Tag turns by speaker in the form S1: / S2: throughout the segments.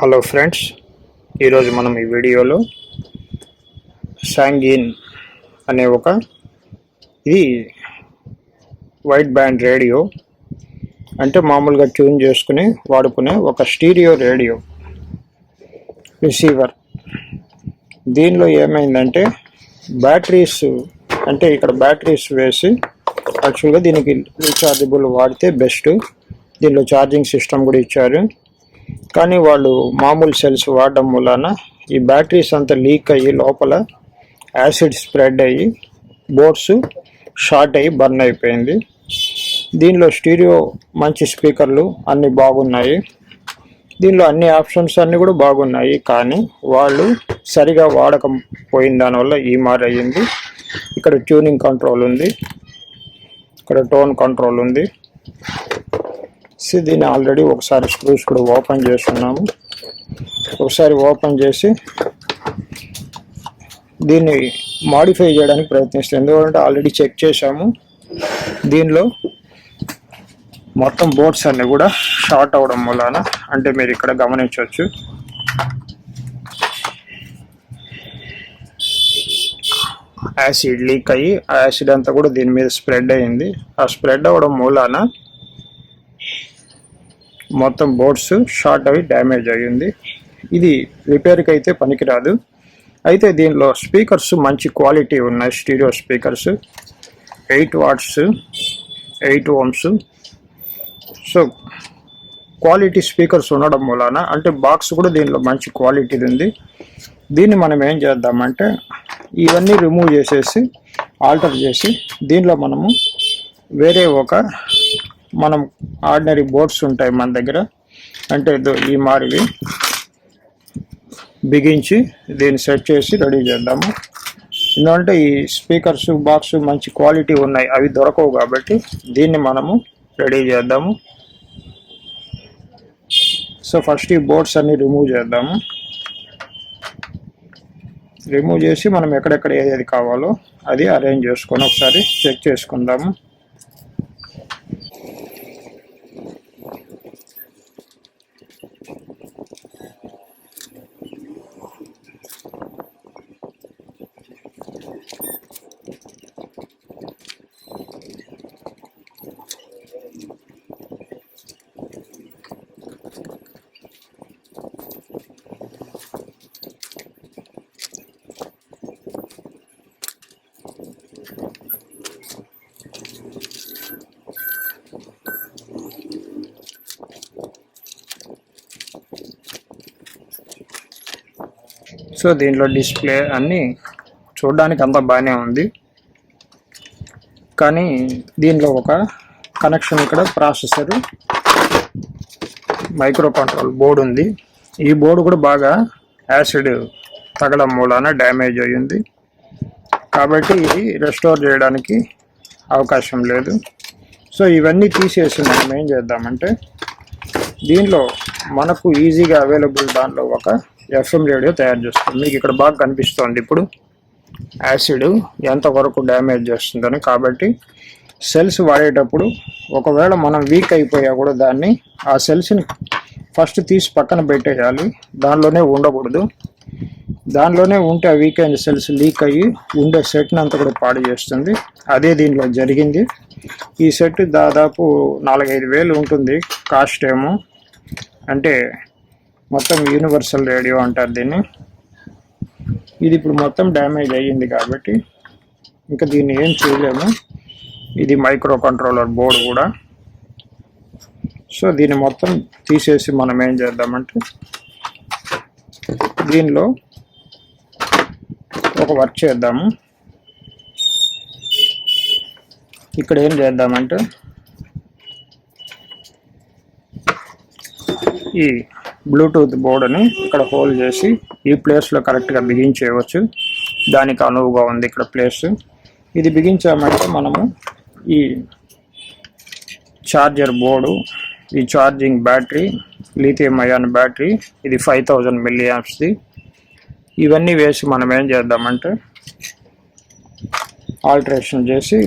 S1: Hello friends ఈరోజు మనం ఈ వీడియోలో శాంగిన్ అనే ఒక ఇది వైట్ బ్యాండ్ రేడియో. అంటే మామూలుగా ట్యూన్ చేసుకుని వాడుకునే ఒక స్టీరియో రేడియో రిసీవర్. దీనిలో ఏమైందంటే బ్యాటరీస్ అంటే ఇక్కడ బ్యాటరీస్ వేసి యాక్చువల్గా దీనికి రీఛార్జబుల్ వాడితే బెస్ట్. దీనిలో ఛార్జింగ్ సిస్టమ్ కూడా ఇచ్చారు. కానీ వాళ్ళు మామూలు సెల్స్ వాడడం వలన ఈ బ్యాటరీస్ అంతా లీక్ అయ్యి లోపల యాసిడ్ స్ప్రెడ్ అయ్యి బోర్డ్స్ షార్ట్ అయ్యి బర్న్ అయిపోయింది. దీనిలో స్టీరియో మంచి స్పీకర్లు అన్నీ బాగున్నాయి. దీనిలో అన్ని ఆప్షన్స్ అన్నీ కూడా బాగున్నాయి. కానీ వాళ్ళు సరిగా వాడకపోయిన దానివల్ల ఈ మార్ అయ్యింది. ఇక్కడ ట్యూనింగ్ కంట్రోల్ ఉంది. ఇక్కడ టోన్ కంట్రోల్ ఉంది. సో దీన్ని ఆల్రెడీ ఒకసారి స్క్రూస్ కూడా ఓపెన్ చేస్తున్నాము. ఒకసారి ఓపెన్ చేసి దీన్ని మాడిఫై చేయడానికి ప్రయత్నిస్తాం ఎందుకంటే ఆల్రెడీ చెక్ చేశాము. దీనిలో మొత్తం బోర్డ్స్ అన్ని కూడా షార్ట్ అవడం వలన అంటే మీరు ఇక్కడ గమనించవచ్చు. యాసిడ్ లీక్ అయ్యి ఆ యాసిడ్ అంతా కూడా దీని మీద స్ప్రెడ్ అయింది. ఆ స్ప్రెడ్ అవ్వడం మూలాన మొత్తం బోర్డ్స్ షార్ట్ అవి డ్యామేజ్ అయ్యింది. ఇది రిపేర్కి అయితే పనికిరాదు. అయితే దీనిలో స్పీకర్స్ మంచి క్వాలిటీ ఉన్నాయి stereo speakers. Eight watts eight ohms. So quality speakers ఉండడం వలన అంటే బాక్స్ కూడా దీనిలో మంచి క్వాలిటీది ఉంది. దీన్ని మనం ఏం చేద్దామంటే ఇవన్నీ రిమూవ్ చేసేసి ఆల్టర్ చేసి దీనిలో మనము వేరే ఒక మనం ఆర్డినరీ బోర్డ్స్ ఉంటాయి మన దగ్గర. అంటే ఈ మారివి. బిగించి దీన్ని సెట్ చేసి రెడీ చేద్దాము. ఎందుకంటే ఈ స్పీకర్స్ బాక్స్ మంచి క్వాలిటీ ఉన్నాయి. అవి దొరకవు కాబట్టి దీన్ని మనము రెడీ చేద్దాము. సో ఫస్ట్ ఈ బోర్డ్స్ అన్ని రిమూవ్ చేద్దాము. రిమూవ్ చేసి మనం ఎక్కడెక్కడ ఏది కావాలో అది అరేంజ్ చేసుకొని ఒకసారి చెక్ చేసుకుందాము. సో దీంట్లో డిస్ప్లే అన్నీ చూడడానికి అంతా బాగానే ఉంది. కానీ దీనిలో ఒక కనెక్షన్ ఇక్కడ ప్రాసెసర్. మైక్రో కంట్రోల్ బోర్డు ఉంది. ఈ బోర్డు కూడా బాగా యాసిడ్ తగలడం మూలాన డ్యామేజ్ అయ్యింది. కాబట్టి ఇది రెస్టోర్ చేయడానికి అవకాశం లేదు. సో ఇవన్నీ తీసేసి మనం ఏం చేద్దామంటే దీనిలో మనకు ఈజీగా అవైలబుల్ దానిలో ఒక ఎఫ్ఎం రేడియో తయారు చేస్తుంది. మీకు ఇక్కడ బాగా కనిపిస్తోంది ఇప్పుడు. యాసిడ్ ఎంతవరకు డ్యామేజ్ చేస్తుందని. కాబట్టి సెల్స్ వాడేటప్పుడు ఒకవేళ మనం వీక్ అయిపోయా కూడా దాన్ని ఆ సెల్స్ని ఫస్ట్ తీసి పక్కన పెట్టేయాలి. దానిలోనే ఉండకూడదు. దానిలోనే ఉంటే ఆ వీక్ అయిన సెల్స్ లీక్ అయ్యి ఉండే సెట్ని అంతా కూడా పాడు చేస్తుంది. అదే దీనిలో జరిగింది. ఈ సెట్ దాదాపు నాలుగైదు వేలు ఉంటుంది. కాస్ట్ ఏమో. అంటే మొత్తం యూనివర్సల్ రేడియో అంటారు దీన్ని. ఇది ఇప్పుడు మొత్తం డ్యామేజ్ అయ్యింది కాబట్టి ఇంకా దీన్ని ఏం చేయలేము. ఇది మైక్రో కంట్రోలర్ బోర్డు కూడా. సో దీన్ని మొత్తం తీసేసి మనం ఏం చేద్దామంటే దీనిలో ఒక వర్క్ చేద్దాము. ఇక్కడ ఏం చేద్దామంటే ఈ బ్లూటూత్ బోర్డుని ఇక్కడ హోల్డ్ చేసి ఈ ప్లేస్లో కరెక్ట్గా బిగించేయవచ్చు దానికి అనువుగా ఉంది ఇక్కడ ప్లేస్. ఇది బిగించామంటే మనము ఈ చార్జర్ బోర్డు ఈ charging battery lithium ion battery ఇది ఫైవ్ థౌజండ్ మిల్లీ ఇవన్నీ వేసి మనం ఏం చేద్దామంటే ఆల్టరేషన్ చేసి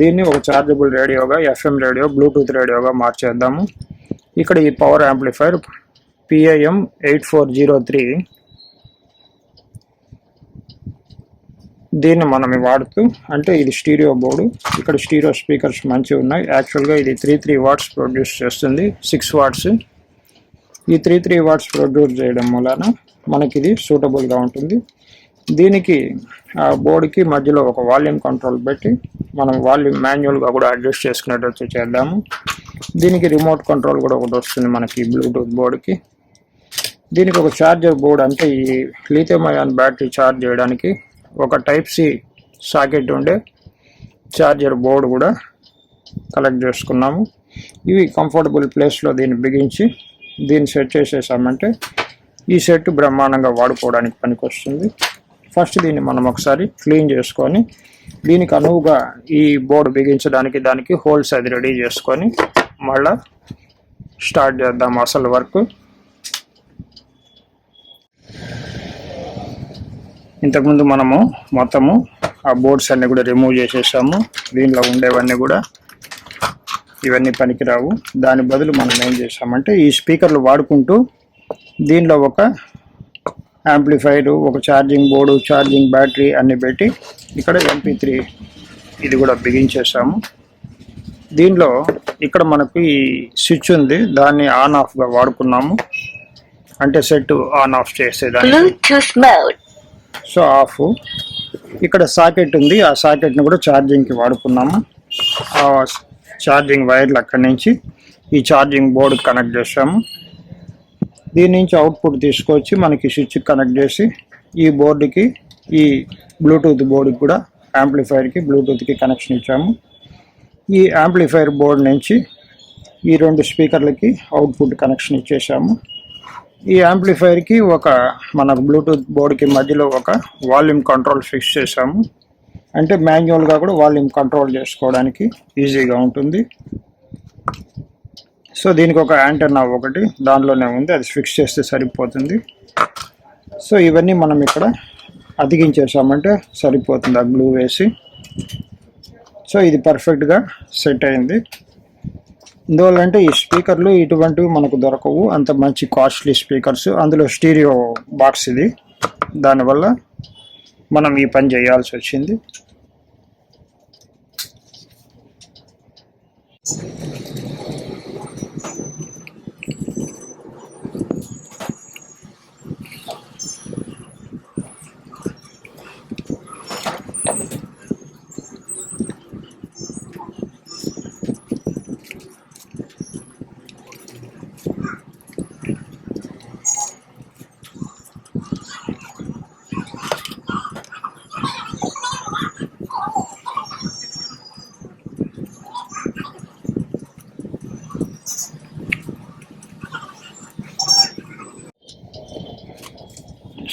S1: దీన్ని ఒక ఛార్జబుల్ రేడియోగా ఎఫ్ఎం రేడియో బ్లూటూత్ రేడియోగా మార్చేద్దాము. ఇక్కడ ఈ power amplifier PIM eight four zero three దీన్ని మనం వాడుతూ అంటే ఇది స్టీరియో బోర్డు. ఇక్కడ స్టీరియో స్పీకర్స్ మంచిగా ఉన్నాయి. యాక్చువల్గా ఇది త్రీ త్రీ వాట్స్ ప్రొడ్యూస్ చేస్తుంది. సిక్స్ వాట్స్ ఈ త్రీ త్రీ వాట్స్ ప్రొడ్యూస్ చేయడం వలన మనకి ఇది సూటబుల్గా ఉంటుంది. దీనికి ఆ బోర్డుకి మధ్యలో ఒక వాల్యూమ్ కంట్రోల్ పెట్టి మనం వాల్యూమ్ మాన్యువల్గా కూడా అడ్జస్ట్ చేసుకునేటట్టు చేద్దాము. దీనికి రిమోట్ కంట్రోల్ కూడా ఒకటి వస్తుంది మనకి బ్లూటూత్ బోర్డుకి. దీనికి ఒక ఛార్జర్ బోర్డ్ అంటే ఈ లీథియం అయాన్ బ్యాటరీ ఛార్జ్ చేయడానికి ఒక టైప్ సి సాకెట్ ఉండే ఛార్జర్ బోర్డు కూడా కలెక్ట్ చేసుకున్నాము. ఇవి కంఫర్టబుల్ ప్లేస్లో దీన్ని బిగించి దీన్ని సెట్ చేసేసామంటే ఈ సెట్ బ్రహ్మాండంగా వాడుకోవడానికి పనికొస్తుంది. ఫస్ట్ దీన్ని మనం ఒకసారి క్లీన్ చేసుకొని దీనికి అనువుగా ఈ బోర్డు బిగించడానికి దానికి హోల్స్ అది రెడీ చేసుకొని మళ్ళా స్టార్ట్ చేద్దాం అసలు వర్క్ ఇంతకుముందు మనము మొత్తము ఆ బోర్డ్స్ అన్ని కూడా రిమూవ్ చేసేసాము. దీనిలో ఉండేవన్నీ కూడా ఇవన్నీ పనికిరావు. దాని బదులు మనం ఏం చేసామంటే ఈ స్పీకర్లు వాడుకుంటూ దీనిలో ఒక యాంప్లిఫైరు ఒక ఛార్జింగ్ బోర్డు ఛార్జింగ్ బ్యాటరీ అన్ని పెట్టి ఇక్కడ ఎంపీ త్రీ ఇది కూడా బిగించేసాము దీనిలో ఇక్కడ మనకు ఈ స్విచ్ ఉంది. దాన్ని ఆన్ ఆఫ్గా వాడుకున్నాము. అంటే సెట్ ఆన్ ఆఫ్ చేసేదాన్ని సో ఆఫ్. ఇక్కడ సాకెట్ ఉంది. ఆ సాకెట్ని కూడా ఛార్జింగ్కి వాడుకున్నాము. ఆ ఛార్జింగ్ వైర్లు అక్కడి నుంచి ఈ ఛార్జింగ్ బోర్డు కనెక్ట్ చేసాము దీని నుంచి అవుట్పుట్ తీసుకొచ్చి మనకి స్విచ్ కనెక్ట్ చేసి ఈ బోర్డుకి ఈ బ్లూటూత్ బోర్డుకి కూడా యాంప్లిఫైర్కి బ్లూటూత్కి కనెక్షన్ ఇచ్చాము. ఈ యాంప్లిఫైర్ బోర్డు నుంచి ఈ రెండు స్పీకర్లకి అవుట్పుట్ కనెక్షన్ ఇచ్చేసాము ఈ యాంప్లిఫైర్కి ఒక మన బ్లూటూత్ బోర్డుకి మధ్యలో ఒక వాల్యూమ్ కంట్రోల్ ఫిక్స్ చేసాము అంటే మాన్యువల్గా కూడా వాల్యూమ్ కంట్రోల్ చేసుకోవడానికి ఈజీగా ఉంటుంది. సో దీనికి ఒక యాంటర్నా ఒకటి దానిలోనే ఉంది. అది ఫిక్స్ చేస్తే సరిపోతుంది. సో ఇవన్నీ మనం ఇక్కడ అతికించేసామంటే సరిపోతుంది ఆ గ్లూ వేసి. సో ఇది పర్ఫెక్ట్గా సెట్ అయింది. ఇందువల్ల అంటే ఈ స్పీకర్లు ఇటువంటివి మనకు దొరకవు. అంత మంచి కాస్ట్లీ స్పీకర్స్. అందులో స్టీరియో బాక్స్ ఇది. దానివల్ల మనం ఈ పని చేయాల్సి వచ్చింది.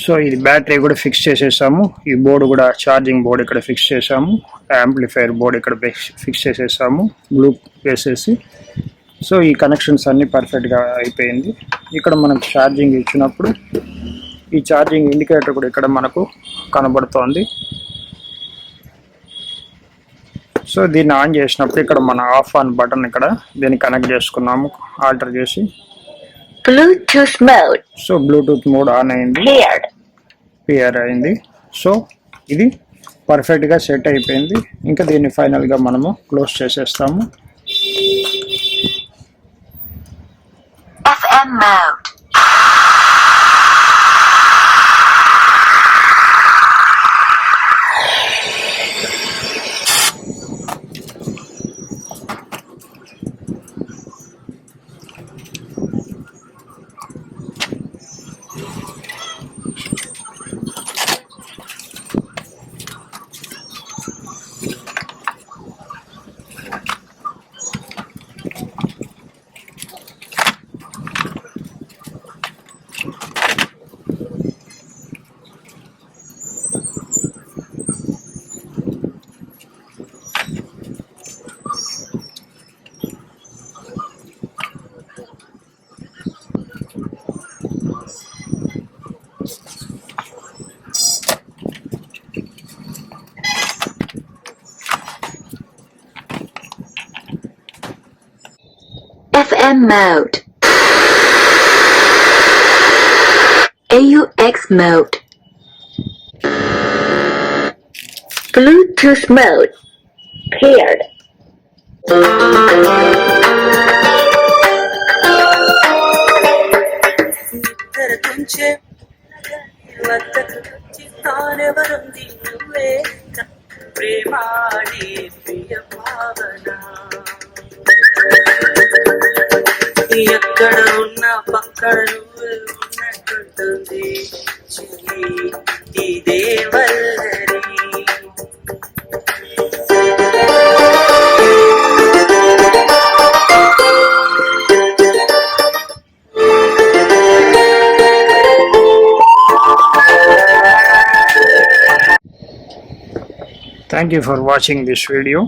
S1: సో ఇది బ్యాటరీ కూడా ఫిక్స్ చేసేసాము. ఈ బోర్డు కూడా ఛార్జింగ్ బోర్డు ఇక్కడ ఫిక్స్ చేసాము. యాంప్లిఫైర్ బోర్డు ఇక్కడ ఫిక్స్ చేసేసాము. బ్లూ వేసేసి. సో ఈ కనెక్షన్స్ అన్నీ పర్ఫెక్ట్గా అయిపోయింది. ఇక్కడ మనకు ఛార్జింగ్ ఇచ్చినప్పుడు ఈ ఛార్జింగ్ ఇండికేటర్ కూడా ఇక్కడ మనకు కనబడుతోంది. సో దీన్ని ఆన్ చేసినప్పుడు ఇక్కడ మన ఆఫ్ ఆన్ బటన్ ఇక్కడ దీన్ని కనెక్ట్ చేసుకున్నాము ఆల్టర్ చేసి.
S2: Bluetooth mode.
S1: So bluetooth mode on అయింది. పిఆర్ అయింది. సో ఇది పర్ఫెక్ట్గా సెట్ అయిపోయింది. ఇంకా దీన్ని ఫైనల్గా మనము క్లోజ్ చేసేస్తాము.
S2: FM mode. mode. AUX mode. Bluetooth mode. Paired.
S3: నిద్ర కొంచెం వద్దకు వచ్చి తానెవరుంది నువ్వే ప్రేమాడే ప్రియ భావన ఎక్కడ ఉన్నా పక్కన నువ్వు ఉన్నట్టుంటుంది చెలి ఇదే వల్లరి
S1: Thank you for watching this video.